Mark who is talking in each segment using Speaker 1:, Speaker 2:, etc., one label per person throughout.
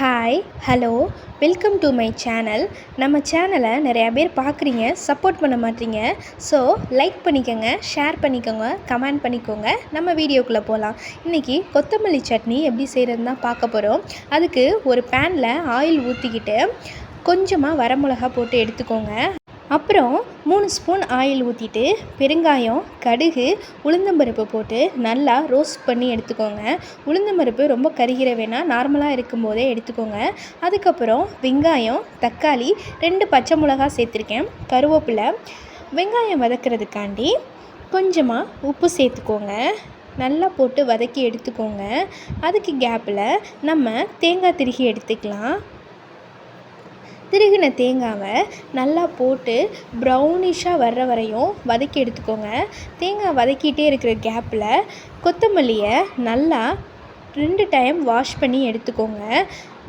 Speaker 1: Hi hello welcome to my channel நம்ம சேனலை நிறையா பேர் பார்க்குறீங்க சப்போர்ட் பண்ண மாட்டீங்க. ஸோ லைக் பண்ணிக்கோங்க ஷேர் பண்ணிக்கோங்க கமெண்ட் பண்ணிக்கோங்க. நம்ம வீடியோக்குள்ளே போகலாம் இன்றைக்கி கொத்தமல்லி சட்னி எப்படி செய்கிறதுன்னு தான் பார்க்க போகிறோம் அதுக்கு ஒரு பேனில் ஆயில் ஊற்றிக்கிட்டு கொஞ்சமாக வரமிளகா போட்டு எடுத்துக்கோங்க. அப்புறம் மூணு ஸ்பூன் ஆயில் ஊற்றிட்டு பெருங்காயம் கடுகு உளுந்தம்பருப்பு போட்டு நல்லா ரோஸ்ட் பண்ணி எடுத்துக்கோங்க. உளுந்தம்பருப்பு ரொம்ப கருகிற வேணால் நார்மலாக இருக்கும்போதே எடுத்துக்கோங்க. அதுக்கப்புறம் வெங்காயம் தக்காளி ரெண்டு பச்சை மிளகா சேர்த்துருக்கேன் கருவேப்பிலை. வெங்காயம் வதக்கிறதுக்காண்டி கொஞ்சமாக உப்பு சேர்த்துக்கோங்க. நல்லா போட்டு வதக்கி எடுத்துக்கோங்க. அதுக்கு கேப்பில் நம்ம தேங்காய் திருகி எடுத்துக்கலாம். திருகின தேங்காவை நல்லா போட்டு ப்ரௌனிஷாக வர்ற வரையும் வதக்கி எடுத்துக்கோங்க. தேங்காய் வதக்கிட்டே இருக்கிற கேப்பில் கொத்தமல்லியை நல்லா ரெண்டு டைம் வாஷ் பண்ணி எடுத்துக்கோங்க.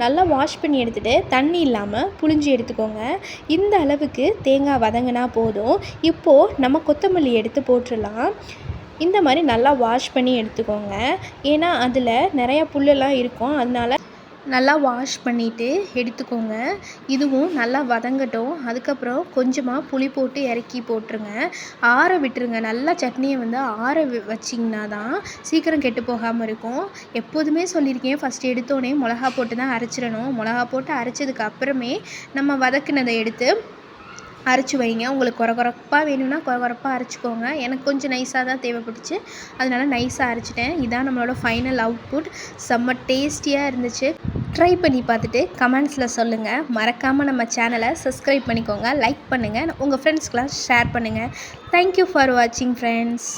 Speaker 1: நல்லா வாஷ் பண்ணி எடுத்துகிட்டு தண்ணி இல்லாமல் புழிஞ்சு எடுத்துக்கோங்க. இந்த அளவுக்கு தேங்காய் வதங்கினா போதும். இப்போது நம்ம கொத்தமல்லி எடுத்து போட்டுடலாம். இந்த மாதிரி நல்லா வாஷ் பண்ணி எடுத்துக்கோங்க. ஏன்னா அதில் நிறையா புல்லெல்லாம் இருக்கும். அதனால நல்லா வாஷ் பண்ணிவிட்டு எடுத்துக்கோங்க. இதுவும் நல்லா வதங்கட்டும். அதுக்கப்புறம் கொஞ்சமாக புளி போட்டு இறக்கி போட்டுருங்க. ஆற விட்டுருங்க. நல்லா சட்னியை வந்து ஆற வச்சிங்கன்னா தான் சீக்கிரம் கெட்டு போகாமல் இருக்கும். எப்போதுமே சொல்லியிருக்கேன். ஃபஸ்ட்டு எடுத்தோடனே மிளகா போட்டு தான் அரைச்சிடணும். மிளகா போட்டு அரைச்சதுக்கு அப்புறமே நம்ம வதக்குனதை எடுத்து அரைச்சி வைங்க. உங்களுக்கு குறகுறப்பாக வேணும்னா குறகுறப்பாக அரைச்சிக்கோங்க. எனக்கு கொஞ்சம் நைஸாக தான் தேவைப்பட்டுச்சு. அதனால் நைஸாக அரைச்சிட்டேன். இதான் நம்மளோட ஃபைனல் அவுட்புட் செம்ம டேஸ்டியாக இருந்துச்சு. ட்ரை பண்ணி பார்த்துட்டு கமெண்ட்ஸில் சொல்லுங்கள் மறக்காமல் நம்ம சேனலை சப்ஸ்கிரைப் பண்ணிக்கோங்க. லைக் பண்ணுங்கள் உங்கள் ஃப்ரெண்ட்ஸ்க்கெலாம் ஷேர் பண்ணுங்கள் தேங்க்யூ ஃபார் வாட்சிங் ஃப்ரெண்ட்ஸ்